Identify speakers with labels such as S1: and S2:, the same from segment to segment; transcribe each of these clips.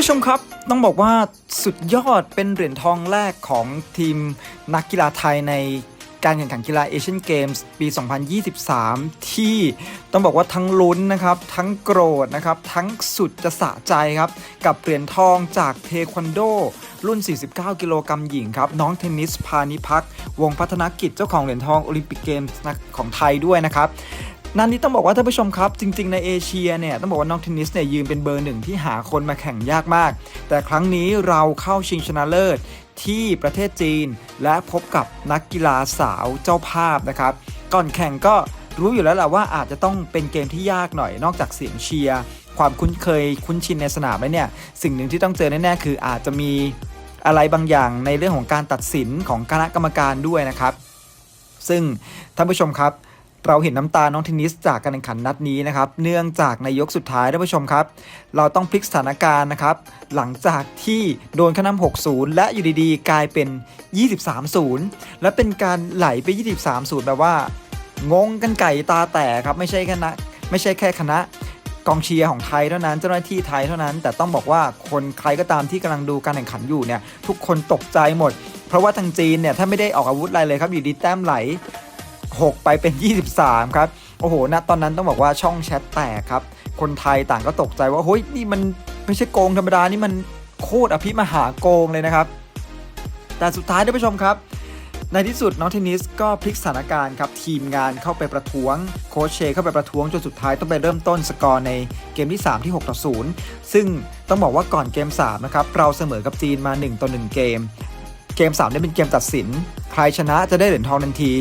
S1: ผู้ชมครับต้องบอกว่าสุดยอดเป็นเหรียญทองแรกของทีมนักกีฬาไทยในการแข่งขันกีฬาเอเชียนเกมส์ปี 2023 ที่ต้องบอกว่าทั้งลุ้นนะครับ ทั้งโกรธนะครับ ทั้งสุดจะสะใจครับ กับเหรียญทองจากเทควันโด รุ่น 49 กิโลกรัมหญิงครับ น้องเทนนิสพานิพักวงพัฒนกิจเจ้าของเหรียญทองโอลิมปิกเกมส์ของไทยด้วยนะครับ นั่นนี่ต้องบอกว่าท่านผู้ชมครับ จริง ๆ ในเอเชียเนี่ยต้องบอกว่าน้องเทนนิสเนี่ยยืนเป็นเบอร์หนึ่งที่หาคนมาแข่งยากมาก แต่ครั้งนี้เราเข้าชิงชนะเลิศที่ประเทศจีน และพบกับนักกีฬาสาวเจ้าภาพนะครับ ก่อนแข่งก็รู้อยู่แล้วแหละว่าอาจจะต้องเป็นเกมที่ยากหน่อยนอกจากเสียงเชียร์ความคุ้นเคยคุ้นชินในสนามแล้วเนี่ยสิ่งหนึ่งที่ต้องเจอแน่ๆคืออาจจะมีอะไรบางอย่างในเรื่องของการตัดสินของคณะกรรมการด้วยนะครับ ซึ่งท่านผู้ชมครับ เราเห็นน้ำตาน้องเทนนิสจากการแข่งขันนัดนี้นะครับ เนื่องจากในยกสุดท้ายท่านผู้ชมครับ เราต้องพลิกสถานการณ์นะครับ หลังจากที่โดนคะแนน6-0 และอยู่ดีๆ กลายเป็น 23-0 และเป็นการไหลไป 23-0 แบบว่า งงกันไก่ตาแตกครับ ไม่ใช่คณะไม่ใช่แค่คณะกองเชียร์ของไทยเท่านั้นเจ้าหน้าที่ไทยเท่านั้น แต่ต้องบอกว่าคนใครก็ตามที่กำลังดูการแข่งขันอยู่เนี่ยทุกคนตกใจหมด เพราะว่าทางจีนเนี่ยถ้าไม่ได้ออกอาวุธอะไรเลยครับอยู่ดีแต้มไหล 6 ไปเป็น 23 ครับ โอ้โหณตอนนั้นต้องบอกว่าช่องแชทแตกครับ คนไทยต่างก็ตกใจว่าเฮ้ยนี่มันไม่ใช่โกงธรรมดา นี่มันโคตรอภิมหาโกงเลยนะครับ แต่สุดท้ายท่านผู้ชมครับในที่สุดน้องเทนนิสก็พลิกสถานการณ์ครับ ทีมงานเข้าไปประท้วง โค้ชเชเข้าไปประท้วงจนสุดท้ายต้องไปเริ่มต้นสกอร์ในเกมที่ 3 ที่ 6 ต่อ 0 ซึ่งต้องบอกว่าก่อนเกม 3 นะครับ เราเสมอกับจีนมา 1 ต่อ 1 เกม เกม 3 ได้เป็นเกมตัดสิน ใครชนะจะได้เหรียญทองทันที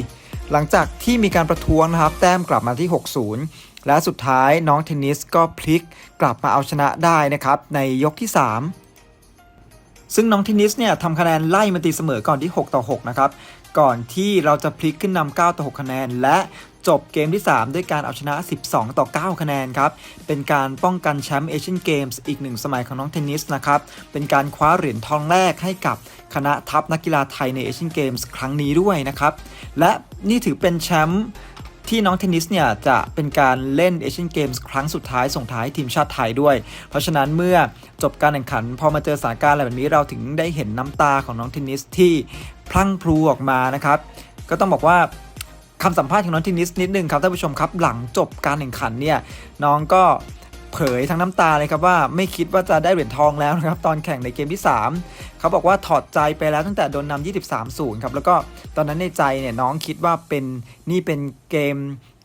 S1: หลังจากที่มีการประท้วงนะครับ แต้มกลับมาที่ 6-0 และสุดท้ายน้องเทนนิสก็พลิกกลับมาเอาชนะได้นะครับ ในยกที่ 3 ซึ่งน้องเทนนิสเนี่ยทำคะแนนไล่มาตีเสมอก่อนที่ 6 ต่อ 6 นะครับ ก่อนที่เราจะพลิกขึ้นนำ9ต่อ 6 คะแนน และ จบเกมที่ 3 ด้วยการเอาชนะ 12 ต่อ 9 คะแนนครับ เป็นการป้องกันแชมป์เอเชียนเกมส์อีกหนึ่งสมัยของน้องเทนนิสนะครับ เป็นการคว้าเหรียญทองแรกให้กับคณะทัพนักกีฬาไทยในเอเชียนเกมส์ครั้งนี้ด้วยนะครับ และนี่ถือเป็นแชมป์ที่น้องเทนนิสเนี่ยจะเป็นการเล่นเอเชียนเกมส์ครั้งสุดท้ายส่งท้ายทีมชาติไทยด้วย เพราะฉะนั้นเมื่อจบการแข่งขัน พอมาเจอสถานการณ์อะไรแบบนี้เราถึงได้เห็นน้ำตาของน้องเทนนิสที่พลั่งพลูออกมานะครับ ก็ต้องบอกว่า คำสัมภาษณ์ของน้องเทนนิสนิดนึงครับท่านผู้ชมครับหลังจบการแข่งขันเนี่ยน้องก็เผยทั้งน้ำตาเลยครับว่าไม่คิดว่าจะได้เหรียญทองแล้วนะครับตอนแข่งในเกมที่ 3 เขาบอกว่าถอดใจไปแล้วตั้งแต่โดนนำ23 0 ครับแล้วก็ตอนนั้นในใจเนี่ยน้องคิดว่าเป็นนี่เป็นเกม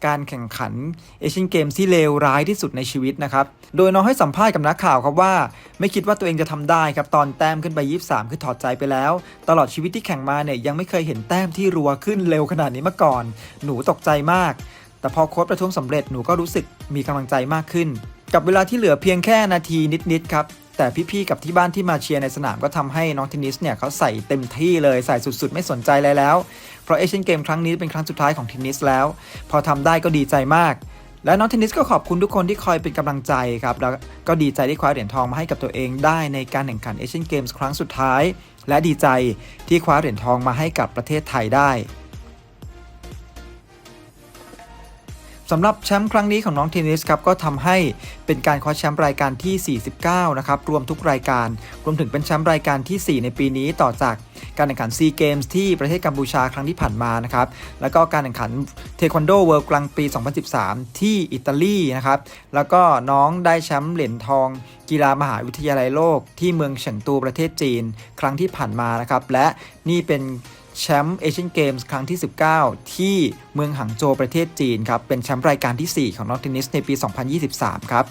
S1: การแข่งขันเอเชียนเกมที่เลวร้ายที่สุดในชีวิตนะครับ โดยน้องให้สัมภาษณ์กับนักข่าวครับว่า ไม่คิดว่าตัวเองจะทำได้ครับ ตอนแต้มขึ้นไป 23 คือถอดใจไปแล้ว ตลอดชีวิตที่แข่งมาเนี่ยยังไม่เคยเห็นแต้มที่รัวขึ้นเร็วขนาดนี้มาก่อน หนูตกใจมาก แต่พอโค้ชประท้วงสำเร็จหนูก็รู้สึกมีกำลังใจมากขึ้น กับเวลาที่เหลือเพียงแค่นาทีนิดๆครับ แต่พี่ๆกับที่บ้านที่มาเชียร์ในสนามก็ทำให้น้องเทนนิสเนี่ยเขาใส่เต็มที่เลยใส่สุดๆ ไม่สนใจอะไรแล้ว เพราะเอเชียนเกมครั้งนี้เป็นครั้งสุดท้ายของเทนนิสแล้ว พอทำได้ก็ดีใจมาก และน้องเทนนิสก็ขอบคุณทุกคนที่คอยเป็นกำลังใจครับแล้วก็ดีใจที่คว้าเหรียญทองมาให้กับตัวเองได้ในการแข่งขันเอเชียนเกมส์ครั้งสุดท้าย และดีใจที่คว้าเหรียญทองมาให้กับประเทศไทยได้ สำหรับแชมป์ครั้งนี้ของน้องเทนนิสครับก็ทำให้เป็นการคว้าแชมป์รายการที่ 49 นะครับ รวมทุกรายการ รวมถึงเป็นแชมป์รายการที่ 4 ในปีนี้ต่อจากการแข่งขันซีเกมส์ที่ประเทศกัมพูชาครั้งที่ผ่านมานะครับ แล้วก็การแข่งขันเทควันโดเวิลด์กลางปี 2013 ที่อิตาลีนะครับ แล้วก็น้องได้แชมป์เหรียญทอง กีฬามหาวิทยาลัยโลก ที่เมืองเฉิงตูประเทศจีน ครั้งที่ผ่านมานะครับ และนี่เป็น แชมป์เอเชียนเกมส์ครั้งที่ 19 ที่เมืองหังโจวประเทศจีนครับ เป็นแชมป์รายการที่ 4 ของน้องเทนนิสในปี 2023 ครับ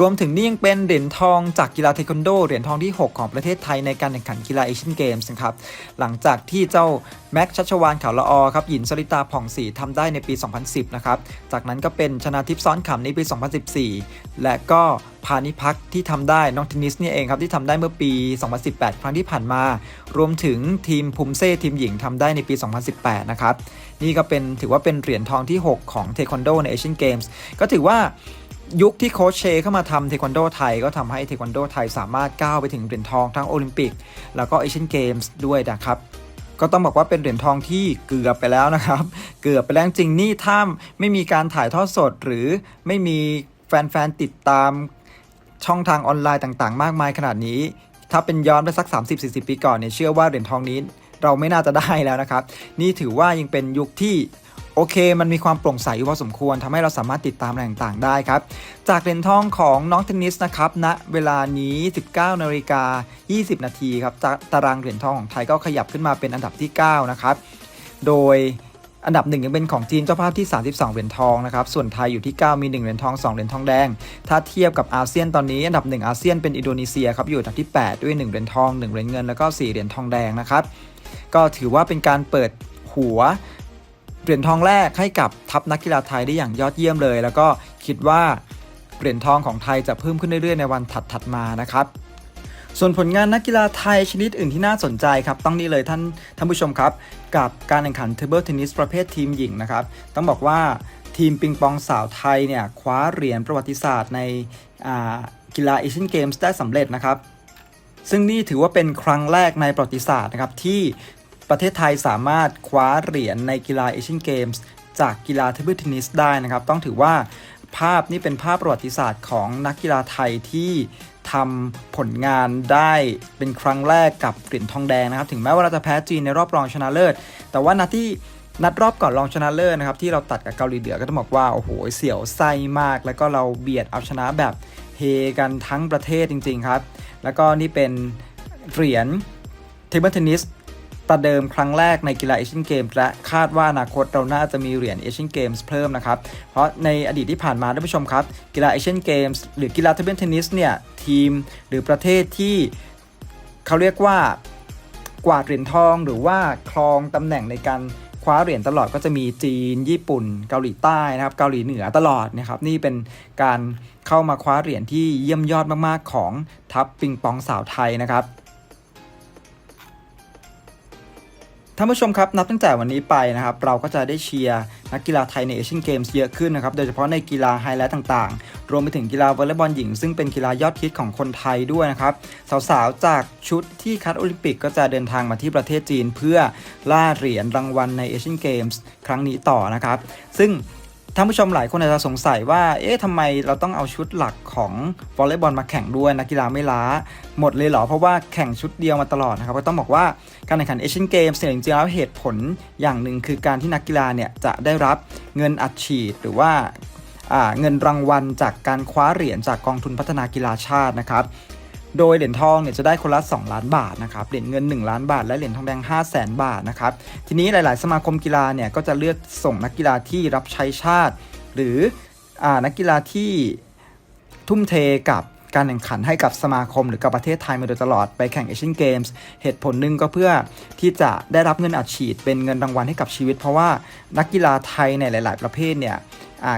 S1: รวมถึงนี่ยังเป็นเหรียญทองจากกีฬาเทควันโดเหรียญทองที่ 6 ของประเทศไทยในการแข่งขันกีฬาเอเชียนเกมส์นะครับหลังจากที่เจ้าแม็กชัชวานขาวละออครับหญินสริตาผ่องศรีทำได้ในปี 2010 นะครับจากนั้นก็เป็นชนาทิพย์ซ้อนขำในปี 2014 และก็พานิพักที่ทำได้น้องเทนนิสเนี่ยเองครับที่ทำได้เมื่อปี 2018 ครั้งที่ผ่านมา รวมถึงทีมภูมิเซ่ทีมหญิงทำได้ในปี 2018 นะครับ นี่ก็เป็นถือว่าเป็นเหรียญทองที่ 6 ของเทควันโดในเอเชียนเกมส์ก็ถือว่า ยุคที่โค้ชเชเข้ามาทำเทควันโดไทยก็ทำให้เทควันโดไทยสามารถก้าวไปถึงเหรียญทองทั้งโอลิมปิก แล้วก็เอเชียนเกมส์ด้วยนะครับก็ต้องบอกว่าเป็นเหรียญทองที่เกือบไปแล้วนะครับ เกือบไปแล้วจริงนี่ถ้าไม่มีการถ่ายทอดสด หรือไม่มีแฟนๆติดตามช่องทางออนไลน์ต่างๆ มากมายขนาดนี้ ถ้าเป็นย้อนไปสัก 30-40 ปีก่อนเนี่ยเชื่อว่าเหรียญทองนี้เราไม่น่าจะได้แล้วนะครับ นี่ถือว่ายังเป็นยุคที่ โอเค มันมีความโปร่งใสอยู่พอสมควรทำให้เราสามารถติดตามอะไรต่างๆได้ครับ จากเหรียญทองของน้องเทนนิสนะครับณเวลานี้ 19นาฬิกา20 นาทีครับตาตารางเหรียญทองของไทยก็ขยับขึ้นมาเป็นอันดับที่ 9 นะครับ โดยอันดับหนึ่งยังเป็นของจีนเจ้าภาพที่ 32 เหรียญทองนะครับ ส่วนไทยอยู่ที่ 9 มี 1 เหรียญทอง 2 เหรียญทองแดง ถ้าเทียบกับอาเซียนตอนนี้ อันดับ 1 อาเซียนเป็นอินโดนีเซียครับ อยู่อันดับที่ 8 ด้วย 1 เหรียญทอง 1 เหรียญเงิน แล้วก็ 4 เหรียญทองแดงนะครับ ก็ถือว่าเป็นการเปิดหัว เหรียญทองแรกให้กับทัพนักกีฬาไทยได้อย่างยอดเยี่ยมเลย แล้วก็คิดว่าเหรียญทองของไทยจะเพิ่มขึ้นเรื่อยๆในวันถัดๆมานะครับส่วนผลงานนักกีฬาไทยชนิดอื่นที่น่าสนใจครับต้องนี่เลยท่านท่านผู้ชมครับ กับการแข่งขันเทเบิลเทนนิสประเภททีมหญิงนะครับ ต้องบอกว่าทีมปิงปองสาวไทยเนี่ยคว้าเหรียญประวัติศาสตร์ในกีฬาเอเชียนเกมส์ได้สำเร็จนะครับ ซึ่งนี่ถือว่าเป็นครั้งแรกในประวัติศาสตร์นะครับที่ ประเทศไทยสามารถคว้าเหรียญในกีฬาเอเชียนเกมส์จากกีฬาเทเบิลเทนนิสได้นะครับ ต้องถือว่าภาพนี่เป็นภาพประวัติศาสตร์ของนักกีฬาไทยที่ทำผลงานได้เป็นครั้งแรกกับเหรียญทองแดงนะครับ ถึงแม้ว่าเราจะแพ้จีนในรอบรองชนะเลิศ แต่ว่านัดที่นัดรอบก่อนรองชนะเลิศนะครับที่เราตัดกับเกาหลีเหนือก็ต้องบอกว่าโอ้โหเสียวไส้มาก แล้วก็เราเบียดเอาชนะแบบเฮกันทั้งประเทศจริง ๆ ครับ แล้วก็นี่เป็นเหรียญเทเบิลเทนนิส ประเดิมครั้งแรกในกีฬาเอเชียนเกมส์และคาดว่าอนาคตเราน่าจะมีเหรียญเอเชียนเกมส์เพิ่มนะครับ เพราะในอดีตที่ผ่านมาท่านผู้ชมครับ กีฬาเอเชียนเกมส์หรือกีฬาเทเบิลเทนนิสเนี่ย ทีมหรือประเทศที่เขาเรียกว่ากวาดเหรียญทองหรือว่าครองตำแหน่งในการคว้าเหรียญตลอดก็จะมีจีน ญี่ปุ่น เกาหลีใต้นะครับ เกาหลีเหนือตลอดนะครับ นี่เป็นการเข้ามาคว้าเหรียญที่เยี่ยมยอดมากๆ ของทัพปิงปองสาวไทยนะครับ ท่านผู้ชมครับนับตั้งแต่วันนี้ไปนะครับเราก็จะได้เชียร์นักกีฬาไทยในเอเชียนเกมส์เยอะขึ้นนะครับโดยเฉพาะในกีฬาไฮไลท์ต่างๆ รวมไปถึงกีฬาวอลเลย์บอลหญิง ซึ่งเป็นกีฬายอดฮิตของคนไทยด้วยนะครับสาวๆ จากชุดที่คัดโอลิมปิกก็จะเดินทางมาที่ประเทศจีน เพื่อล่าเหรียญรางวัลในเอเชียนเกมส์ครั้งนี้ต่อนะครับซึ่ง ท่านผู้ชมหลายคนอาจจะสงสัยว่า เอ๊ะทำไมเราต้องเอาชุดหลักของวอลเลย์บอลมาแข่งด้วยนักกีฬาไม่ล้า หมดเลยเหรอ เพราะว่าแข่งชุดเดียวมาตลอดนะครับ ก็ต้องบอกว่าการแข่งขันเอเชียนเกมส์เนี่ยจริงๆแล้วเหตุผลอย่างหนึ่งคือการที่นักกีฬาเนี่ยจะได้รับเงินอัดฉีดหรือว่าอ่าเงินรางวัลจากการคว้าเหรียญจากกองทุนพัฒนากีฬาชาตินะครับ โดยเหรียญทองเนี่ยจะได้คนละ 2 ล้านบาทนะครับ เหรียญเงิน 1 ล้านบาท และเหรียญทองแดง 5 0 0แสนบาทนะครับ ทีนี้หลายๆ สมาคมกีฬาเนี่ยก็จะเลือกส่งนักกีฬาที่รับใช้ชาติ หรืออนักกีฬาที่ทุ่มเทกับการแข่งขันให้กับสมาคมหรือกับประเทศไทยมาโดยตลอดไปแข่งเอเชียนเกมส์เหตุผลหนึ่งก็เพื่อที่จะได้รับเงินอัดฉีดเป็นเงินรางวัลให้กับชีวิต เพราะว่านักกีฬาไทยในหลาย ๆ ประเภทเนี่ย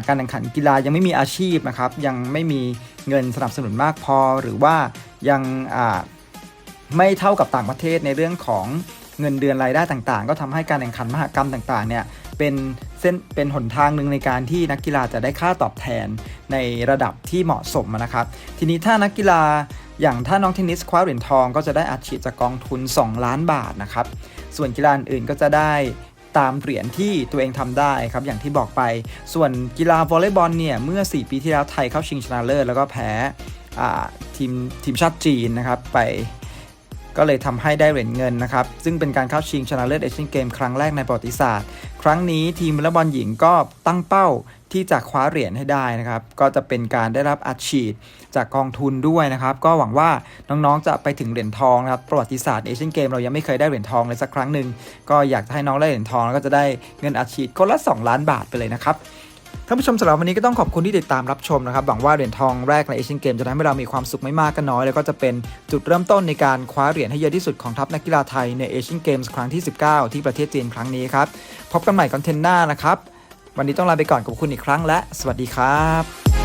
S1: การแข่งขันกีฬายังไม่มีอาชีพนะครับยังไม่มีเงินสนับสนุนมากพอ หรือว่า ยังไม่เท่ากับต่างประเทศในเรื่องของเงินเดือนรายได้ต่างๆ ก็ทำให้การแข่งขันมหกรรมต่างๆเนี่ยเป็นเส้นเป็นหนทางหนึ่งในการที่นักกีฬาจะได้ค่าตอบแทนในระดับที่เหมาะสมนะครับ ทีนี้ถ้านักกีฬาอย่างถ้าน้องเทนนิสคว้าเหรียญทองก็จะได้อัดฉีดจากกองทุน 2 ล้านบาทนะครับ ส่วนกีฬาอื่นก็จะได้ตามเหรียญที่ตัวเองทำได้ครับอย่างที่บอกไป ส่วนกีฬาวอลเลย์บอลเนี่ยเมื่อ 4 ปีที่แล้วไทยเข้าชิงชนะเลิศแล้วก็แพ้ ทีมทีมชาติจีนนะครับไปก็เลยทำให้ได้เหรียญเงินนะครับ ซึ่งเป็นการเข้าชิงชนะเลิศเอเชียนเกมครั้งแรกในประวัติศาสตร์ ครั้งนี้ทีมวอลเลย์บอลหญิงก็ตั้งเป้าที่จะคว้าเหรียญให้ได้นะครับ ก็จะเป็นการได้รับอัดฉีดจากกองทุนด้วยนะครับ ก็หวังว่าน้องๆจะไปถึงเหรียญทองนะครับ ประวัติศาสตร์เอเชียนเกมเรายังไม่เคยได้เหรียญทองเลยสักครั้งหนึ่งก็อยากจะให้น้องได้เหรียญทองแล้วก็จะได้เงินอัดฉีดคนละ 2 ล้านบาทไปเลยนะครับ ท่านผู้ชมสำหรับวันนี้ก็ต้องขอบคุณที่ติดตามรับชมนะครับหวังว่าเหรียญทองแรกในเอเชียนเกมจะทำให้เรามีความสุขไม่มากก็น้อย แล้วก็จะเป็นจุดเริ่มต้นในการคว้าเหรียญให้เยอะที่สุดของทัพนักกีฬาไทยในเอเชียนเกมส์ครั้งที่ 19 ที่ประเทศจีนครั้งนี้ครับพบกันใหม่คอนเทนต์หน้านะครับวันนี้ต้องลาไปก่อนขอบคุณอีกครั้งและ สวัสดีครับ